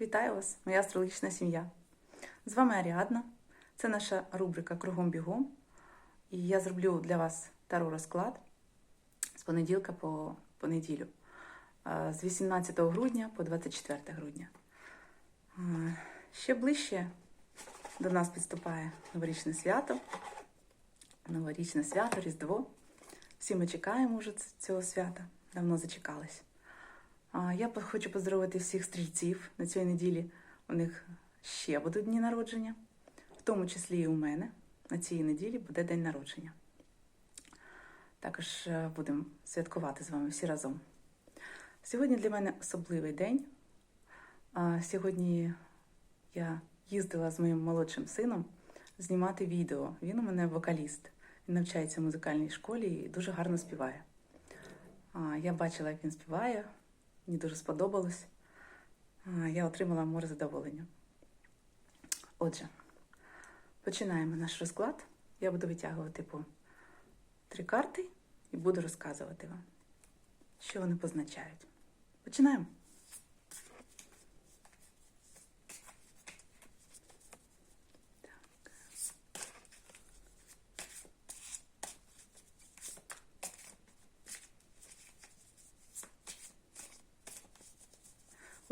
Вітаю вас, моя астрологічна сім'я. З вами Аріадна. Це наша рубрика Кругом бігом. І я зроблю для вас таро розклад з понеділка по понеділю, з 18 грудня по 24 грудня. Ще ближче до нас підступає новорічне свято. Новорічне свято, Різдво. Всі ми чекаємо вже цього свята, давно зачекались. Я хочу поздоровити всіх стрільців на цій неділі. У них ще будуть дні народження, в тому числі і у мене. На цій неділі буде день народження. Також е, будемо святкувати з вами всі разом. Сьогодні для мене особливий день. Сьогодні я їздила з моїм молодшим сином знімати відео. Він у мене вокаліст. Він навчається в музикальній школі і дуже гарно співає. Я бачила, як він співає, мені дуже сподобалось. Я отримала море задоволення. Отже, починаємо наш розклад. Я буду витягувати по три карти і буду розказувати вам, що вони позначають. Починаємо.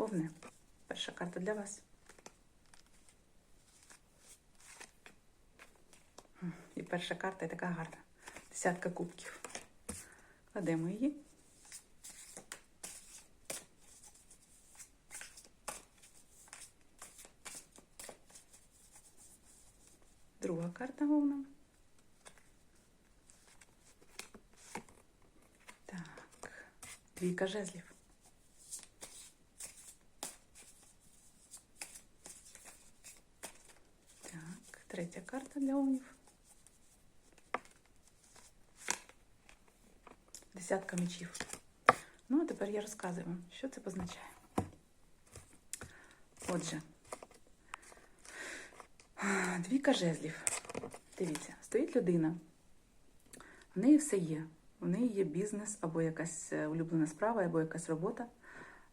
Овне, перша карта для вас. І перша карта і така гарна. Десятка кубків. Кладемо її. Друга карта овна. Так, двійка жезлів. Так, третя для овнів. Десятка мечів. Ну, а тепер я розказую вам, що це позначає. Отже, двійка жезлів. Дивіться, стоїть людина. В неї все є. В неї є бізнес, або якась е, улюблена справа, або якась робота.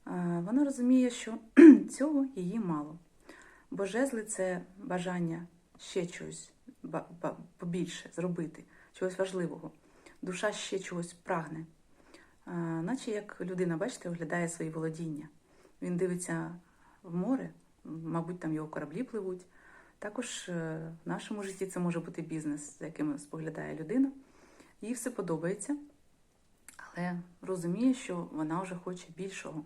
Вона розуміє, що цього її мало. Бо жезли це бажання ще чогось побільше зробити, чогось важливого. Душа ще чогось прагне. Наче як людина, бачите, оглядає свої володіння. Він дивиться в море, мабуть, там його кораблі пливуть. Також е, в нашому житті це може бути бізнес, за яким споглядає людина. Їй все подобається, але розуміє, що вона вже хоче більшого.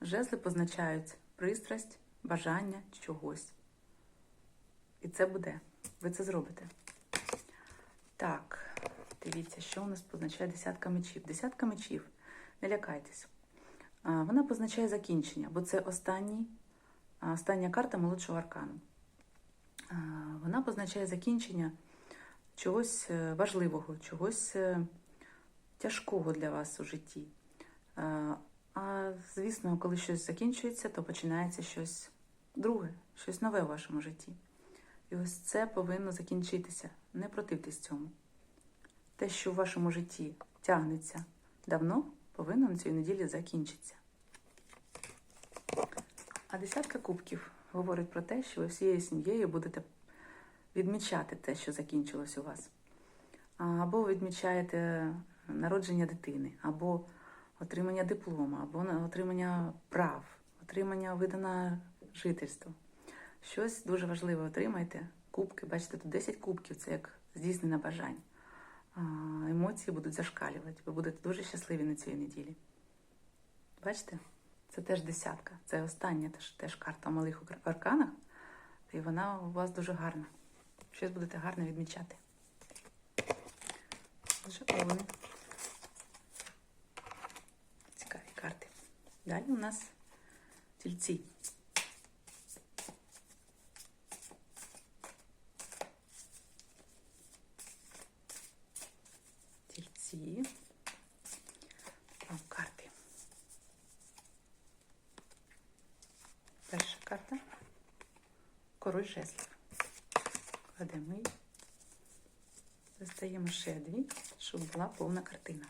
Жезли позначають пристрасть, бажання чогось. І це буде. Ви це зробите. Так, дивіться, що у нас позначає десятка мечів. Десятка мечів. Не лякайтесь. Вона позначає закінчення, бо це останній, остання карта молодшого аркану. Вона позначає закінчення чогось е, важливого, чогось е, тяжкого для вас у житті. А, звісно, коли щось закінчується, то починається щось друге, щось нове у вашому житті. І ось це повинно закінчитися. Не противтесь цьому. Те, що в вашому житті тягнеться давно, повинно на цій неділі закінчитися. А десятка кубків говорить про те, що ви всією сім'єю будете відмічати те, що закінчилось у вас. Або відмічаєте народження дитини, або отримання диплома, або отримання прав, отримання видана жительство. Щось дуже важливе отримайте. Кубки, бачите, тут 10 кубків, це як здійснене бажання. Емоції будуть зашкалювати. Ви будете дуже щасливі на цій неділі. Бачите? Це теж десятка. Це остання теж, теж карта в малих арканах. І вона у вас дуже гарна. Щось будете гарно відмічати. Дуже овни. Цікаві карти. Далі у нас. Тільці. О, карти. Перша карта. Король. Кладемо її. Достаємо ще дві, щоб була повна картина.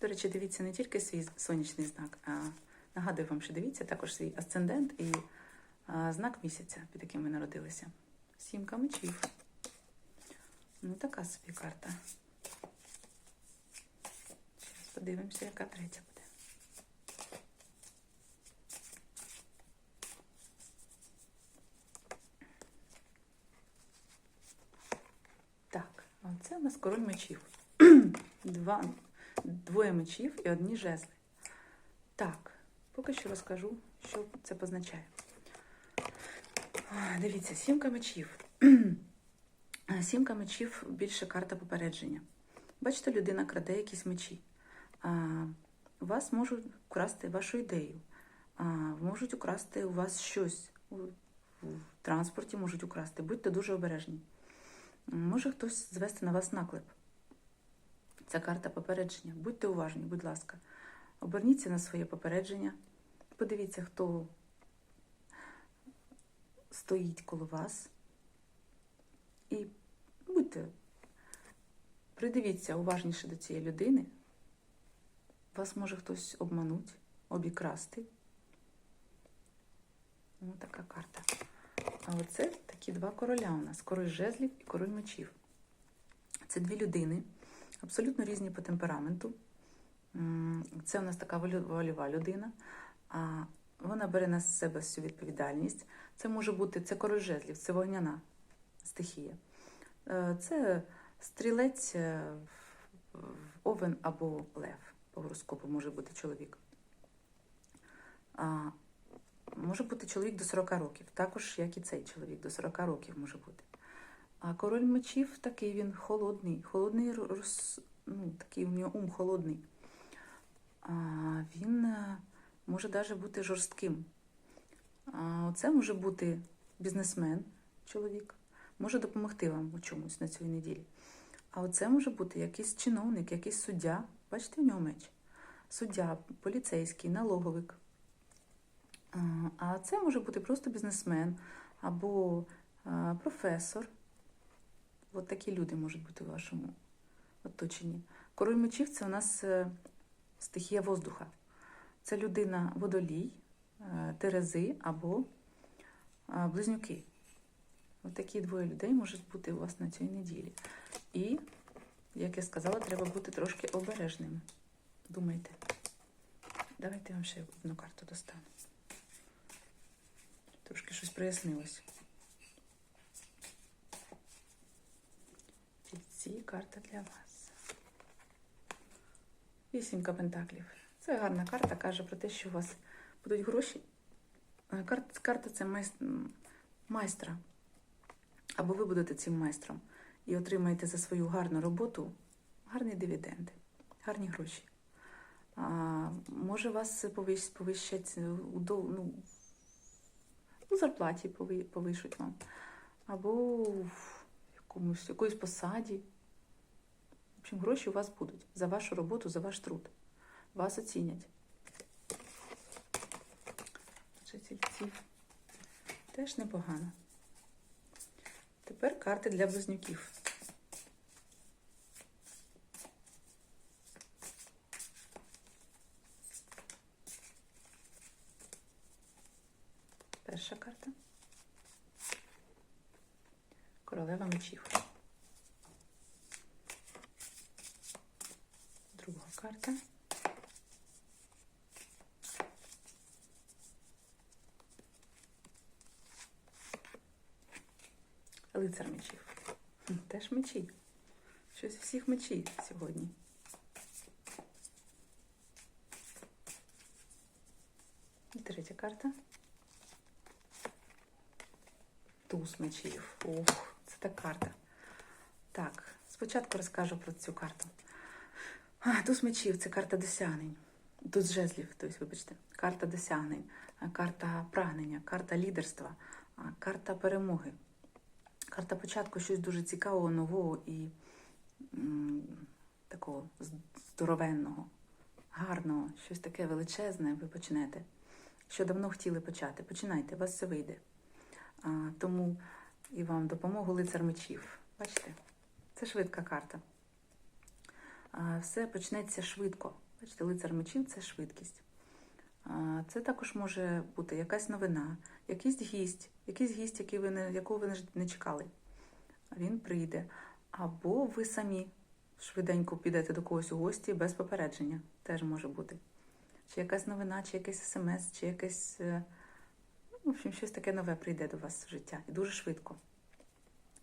До речі, дивіться не тільки свій сонячний знак, а нагадую вам, що дивіться також свій асцендент і а, знак місяця, під яким ви народилися. Сімка мечів. Ну, така собі карта. Зараз подивимося, яка третя буде. Так, а це у нас король мечів. Два, двоє мечів і одні жезли. Так, поки що розкажу, що це позначає. Дивіться, сімка мечів. Сімка мечів більше карта попередження. Бачите, людина краде якісь мечі. Вас можуть вкрасти вашу ідею. А, можуть украсти у вас щось. У, в транспорті можуть украсти. Будьте дуже обережні. Може хтось звести на вас наклеп. Це карта попередження. Будьте уважні, будь ласка. Оберніться на своє попередження. Подивіться, хто стоїть коло вас. І будьте, придивіться уважніше до цієї людини. Вас може хтось обманути, обікрасти. Ось така карта. А оце такі два короля у нас: король жезлів і король мечів. Це дві людини, абсолютно різні по темпераменту. Це у нас така вольова людина. Вона бере на себе всю відповідальність. Це може бути це король жезлів, це вогняна стихія. Е, Це стрілець, е, овен або лев. По гороскопу може бути чоловік. Може бути чоловік до 40 років, також як і цей чоловік до 40 років може бути. А король мечів такий він холодний, холодний роз, ну, такий у нього ум холодний. А, він е, може навіть бути жорстким. А, це може бути бізнесмен, чоловік, може допомогти вам у чомусь на цій неділі. А оце може бути якийсь чиновник, якийсь суддя. Бачите, в нього меч. Суддя, поліцейський, налоговик. А, це може бути просто бізнесмен або професор. От такі люди можуть бути в вашому оточенні. Король мечів це у нас е, стихія воздуха. Це людина водолій, е, терези або е, близнюки. От такі двоє людей можуть бути у вас на цій неділі. І, як я сказала, треба бути трошки обережним. Думайте. Давайте я вам ще одну карту достану. Трошки щось прояснилось. Ці карта для вас. Вісімка пентаклів. Це гарна карта, каже про те, що у вас будуть гроші. Е, Карта, карта це майс- майстра. Або ви будете цим майстром і отримаєте за свою гарну роботу гарні дивіденди, гарні гроші. А, може, вас повищать у дол- ну, зарплаті повишуть вам, або в якомусь, якоїсь посаді. В общем, гроші у вас будуть за вашу роботу, за ваш труд. Вас оцінять. Жительців. Теж непогано. Тепер карти для близнюків. Перша карта. Королева мечів. Друга карта. Лицар мечів. Теж мечі. Щось всіх мечі сьогодні. І третя карта. Туз мечів. Ох, це та карта. Так, спочатку розкажу про цю карту. Туз мечів це карта досягнень. Туз жезлів, тобто, вибачте, карта досягнень, карта прагнення, карта лідерства, карта перемоги. Карта початку щось дуже цікавого, нового і м, такого здоровенного, гарного, щось таке величезне ви почнете. Що давно хотіли почати. Починайте, у вас все вийде. Тому і вам допомогу лицар мечів. Бачите? Це швидка карта. Все почнеться швидко. Бачите, лицар мечів це швидкість. Це також може бути якась новина, якийсь гість, якийсь гість, який ви не, якого ви не чекали. Він прийде. Або ви самі швиденько підете до когось у гості без попередження. Теж може бути. Чи якась новина, чи якийсь смс, чи якесь. Ну, В общем, щось таке нове прийде до вас в життя. І дуже швидко.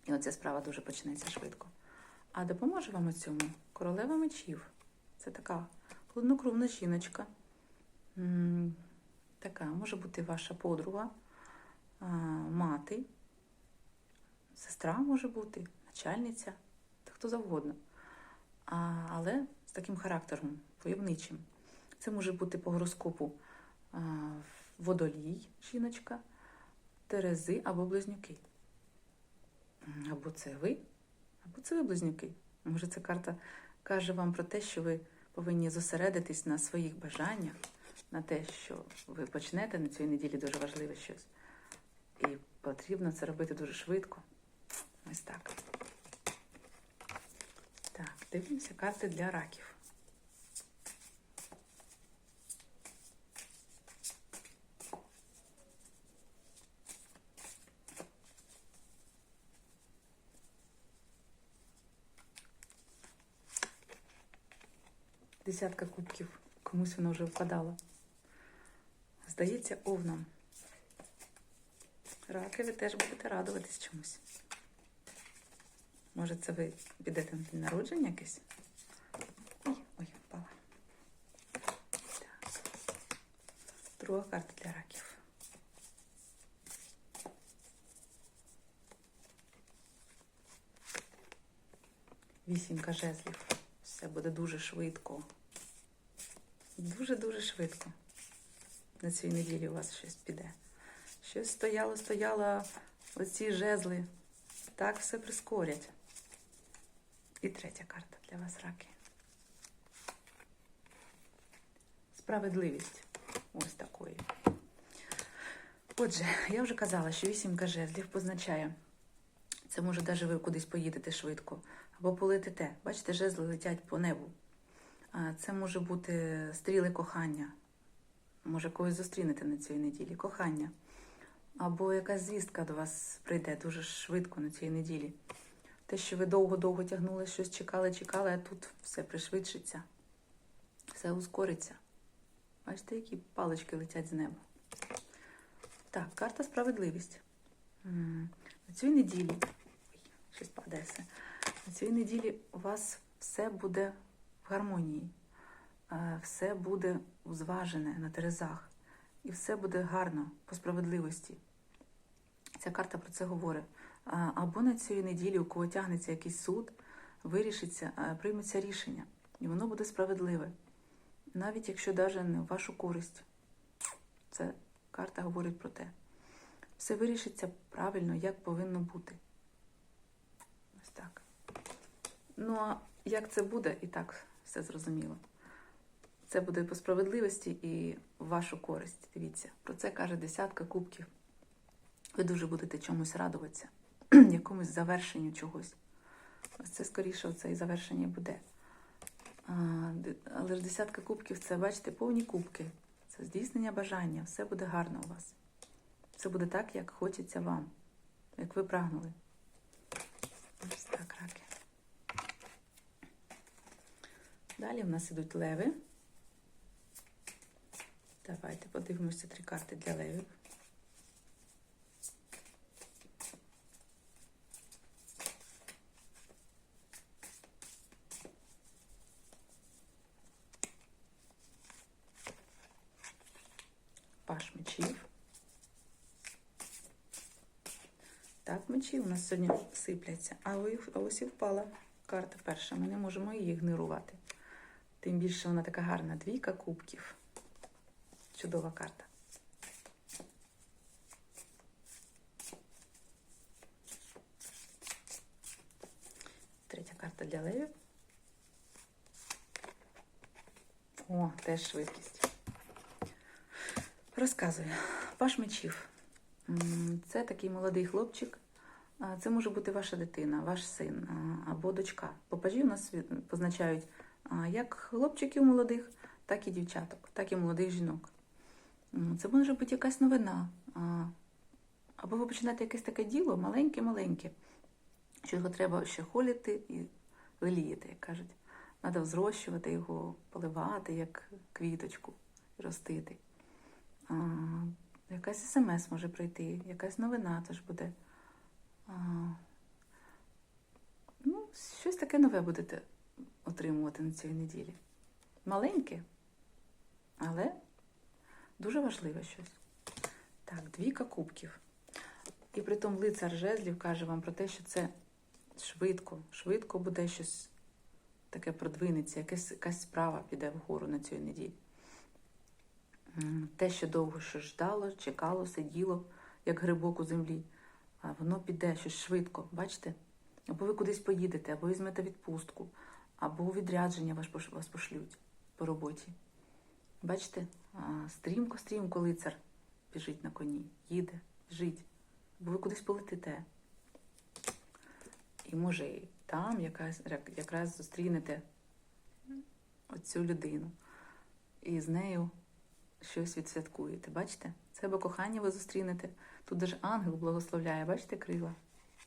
І оця справа дуже почнеться швидко. А допоможе вам у цьому королева мечів. Це така холоднокровна жіночка. Така може бути ваша подруга, мати, сестра може бути, начальниця, та хто завгодно. Але з таким характером войовничим. Це може бути по гороскопу водолій, жіночка, терези або близнюки. Або це ви, або це ви близнюки. Може, ця карта каже вам про те, що ви повинні зосередитись на своїх бажаннях, на те, що ви почнете на цій неділі дуже важливе щось. І потрібно це робити дуже швидко. Ось так. Так, дивимося карти для раків. Десятка кубків. Комусь воно вже впадало. Здається, овнам. Раки, ви теж будете радуватись чомусь. Може, це ви підете на день народження якесь? Ой, ой, впала. Так. Друга карта для раків. Вісімка жезлів. Все буде дуже швидко. Дуже-дуже швидко. На цій неділі у вас щось піде. Щось стояло, стояло, оці жезли. Так все прискорять. І третя карта для вас, раки. Справедливість. Ось такої. Отже, я вже казала, що вісімка жезлів позначає. Це може навіть ви кудись поїдете швидко або полетите. Бачите, жезли летять по небу. Це може бути стріли кохання. Може, когось зустрінете на цій неділі. Кохання. Або якась звістка до вас прийде дуже швидко на цій неділі. Те, що ви довго-довго тягнули, щось чекали, чекали, а тут все пришвидшиться, все ускориться. Бачите, які палички летять з неба. Так, карта справедливість. На цій неділі. Ой, щось падає все. На цій неділі у вас все буде в гармонії, е, все буде зважене на терезах, і все буде гарно по справедливості. Ця карта про це говорить. Або на цій неділі, у кого тягнеться якийсь суд, вирішиться, прийметься рішення, і воно буде справедливе, навіть якщо навіть не в вашу користь. Це карта говорить про те. Все вирішиться правильно, як повинно бути. Ось так. Ну, а як це буде, і так все зрозуміло. Це буде по справедливості і в вашу користь. Дивіться, про це каже десятка кубків. Ви дуже будете чомусь радуватися, якомусь завершенню чогось. Ось це скоріше це і завершення буде. Але ж десятка кубків це, бачите, повні кубки. Це здійснення бажання. Все буде гарно у вас. Все буде так, як хочеться вам, як ви прагнули. Ось так, раки. Далі в нас ідуть леви. Давайте подивимося три карти для левів. Паш мечів. Так, мечі у нас сьогодні сипляться. А ось і впала карта перша. Ми не можемо її ігнорувати. Тим більше вона така гарна. Двійка кубків. Чудова карта. Третя карта для левів. О, теж швидкість. Розказую. Паш мечів. Це такий молодий хлопчик. Це може бути ваша дитина, ваш син або дочка. Попажі у нас позначають як хлопчиків молодих, так і дівчаток, так і молодих жінок. Це може бути якась новина. Або ви починаєте якесь таке діло, маленьке-маленьке, що його треба ще холіти і виліяти, як кажуть. Треба взрощувати його, поливати, як квіточку, ростити. Якась смс може прийти, якась новина теж буде. А, ну, щось таке нове будете отримувати на цій неділі. Маленьке, але дуже важливе щось. Так, двійка кубків. І притом лицар жезлів каже вам про те, що це швидко, швидко буде щось таке продвинеться, якась, якась справа піде вгору на цій неділі. Те, що довго щось ждало, чекало, сиділо, як грибок у землі, воно піде щось швидко, бачите? Або ви кудись поїдете, або візьмете відпустку, або у відрядження вас, пошлють по роботі. Бачите? Стрімко-стрімко лицар біжить на коні, їде, біжить, бо ви кудись полетите. І може і там якась, якраз зустрінете оцю людину. І з нею щось відсвяткуєте. Бачите? Це або кохання ви зустрінете. Тут даже ангел благословляє, бачите крила?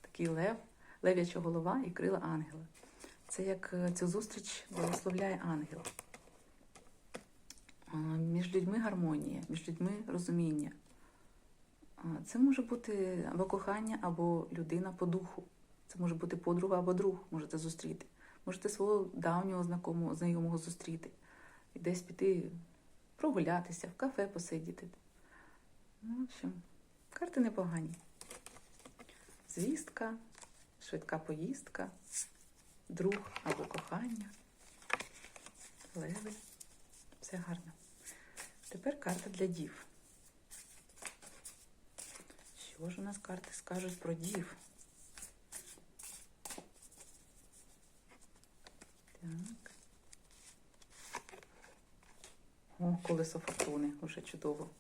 Такий лев, лев'яча голова і крила ангела. Це як е, цю зустріч благословляє ангел. Між людьми гармонія, між людьми розуміння. Це може бути або кохання, або людина по духу. Це може бути подруга або друг, можете зустріти. Можете свого давнього знакомого, знайомого зустріти. І десь піти прогулятися, в кафе посидіти. Ну, в общем, карти непогані. Звістка, швидка поїздка, друг або кохання, леви. Все гарно. Тепер карта для дів. Що ж у нас карти скажуть про дів? Так. О, колесо фортуни, уже чудово.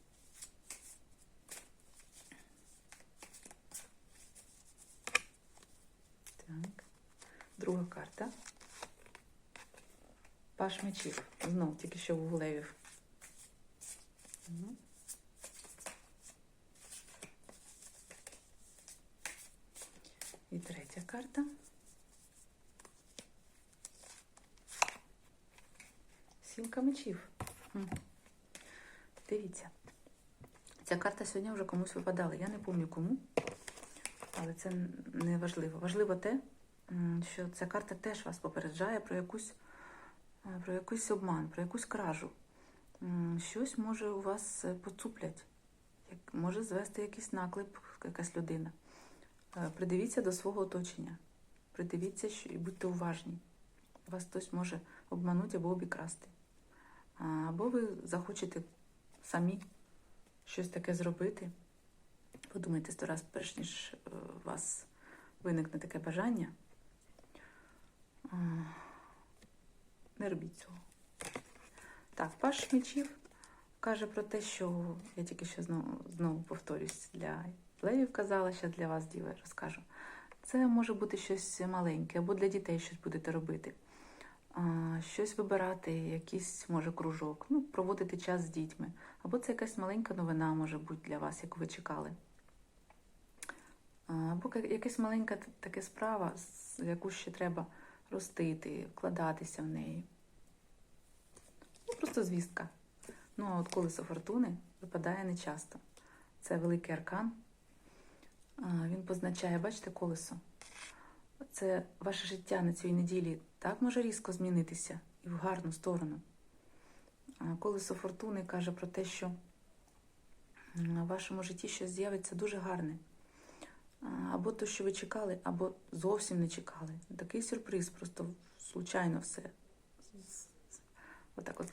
Так. Друга карта. Паш мечів. Знов, тільки що у левів. Ну. І третя карта. Сімка мечів. Дивіться. Ця карта сьогодні вже комусь випадала. Я не пам'ятаю кому, але це не важливо. Важливо те, що ця карта теж вас попереджає про якусь, е, про якийсь обман, про якусь кражу. Щось може у вас е, поцуплять, може звести якийсь наклеп, якась людина. Е, Придивіться до свого оточення. Придивіться що- і будьте уважні. Вас хтось може обманути або обікрасти. Або ви захочете самі щось таке зробити. Подумайте сто раз, перш ніж у вас виникне таке бажання. Не робіть цього. Так, паш мечів каже про те, що я тільки що знову, знову повторюсь, для левів казала, ще для вас, діви, розкажу. Це може бути щось маленьке, або для дітей щось будете робити. Щось вибирати, якийсь може кружок, ну, проводити час з дітьми. Або це якась маленька новина може бути для вас, яку ви чекали. Або якась маленька така справа, яку ще треба ростити, вкладатися в неї. Ну, просто звістка. Ну, а от колесо фортуни випадає нечасто. Це великий аркан. Він позначає, бачите, колесо. Це ваше життя на цій неділі так може різко змінитися і в гарну сторону. Колесо фортуни каже про те, що в вашому житті щось з'явиться дуже гарне. Або то, що ви чекали, або зовсім не чекали. Такий сюрприз, просто случайно все. Отак от.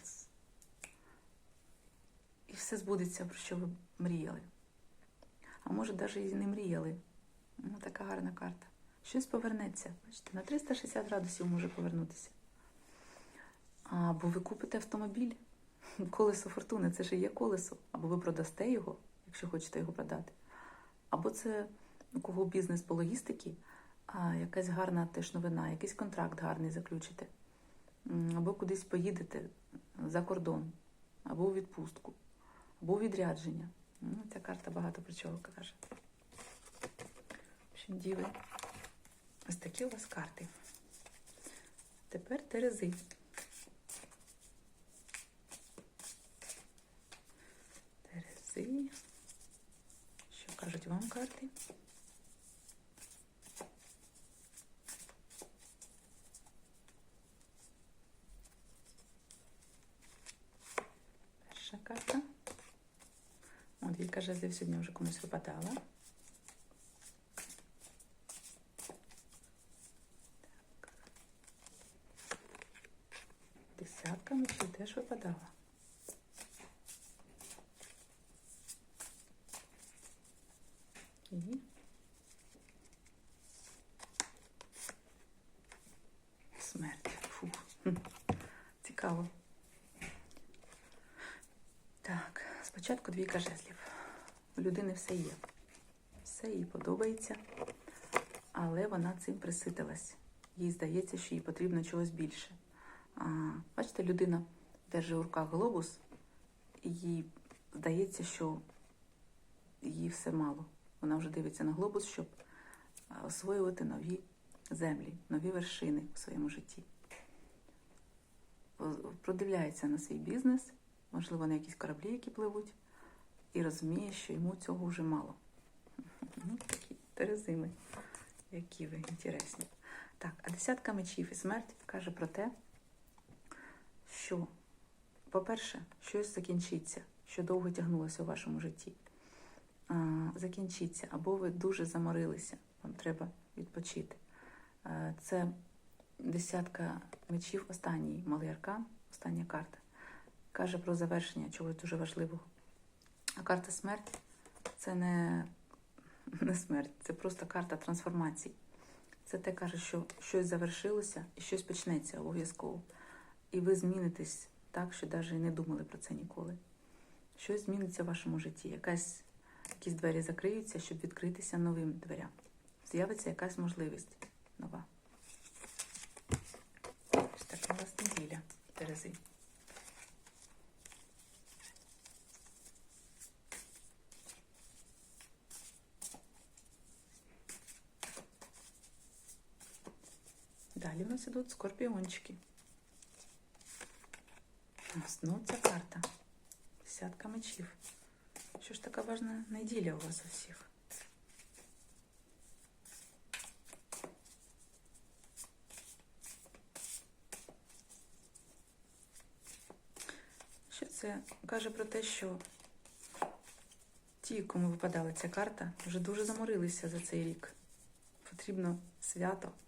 І все збудеться, про що ви мріяли. А може, навіть і не мріяли. Ну, така гарна карта. Щось повернеться. Бачите, на 360 градусів може повернутися. Або ви купите автомобіль. Колесо фортуни це ж і є колесо. Або ви продасте його, якщо хочете його продати. Або це у кого бізнес по логістиці, а якась гарна теж новина, якийсь контракт гарний заключите. або кудись поїдете за кордон, або у відпустку, або у відрядження. Ну, ця карта багато про чого каже. Діви. Ось такі у вас карти. Тепер Терези. Терези. Що кажуть вам карти? Перша карта. О, двійка жезлів сьогодні вже комусь випадала. Десятка мечів теж випадала. І смерть. Фу. Цікаво. Так, спочатку двійка жезлів. У людини все є. Все їй подобається, але вона цим приситилась. Їй здається, що їй потрібно чогось більше. А, бачите, людина держить у руках глобус, і їй здається, що їй все мало. Вона вже дивиться на глобус, щоб освоювати нові землі, нові вершини у своєму житті. Продивляється на свій бізнес, можливо, на якісь кораблі, які пливуть, і розуміє, що йому цього вже мало. Ну, такі терезими, які ви інтересні. Так, а десятка мечів і смерть каже про те, що, по-перше, щось закінчиться, що довго тягнулося у вашому житті. Закінчиться, або ви дуже заморилися, вам треба відпочити. Це десятка мечів, останній малий аркан, остання карта. Каже про завершення чогось дуже важливого. А карта смерть це не, не смерть, це просто карта трансформації. Це те каже, що щось завершилося і щось почнеться обов'язково. І ви змінитесь так, що навіть не думали про це ніколи. Щось зміниться в вашому житті. Якась, якісь двері закриються, щоб відкритися новим дверям. З'явиться якась можливість нова. Ось така у вас неділя, Терези. Далі у нас ідуть скорпіончики. Ось, Ну, карта. Десятка мечів. Що ж така важна неділя у вас у всіх? Що це каже про те, що ті, кому випадала ця карта, вже дуже заморилися за цей рік. Потрібно свято, потрібно.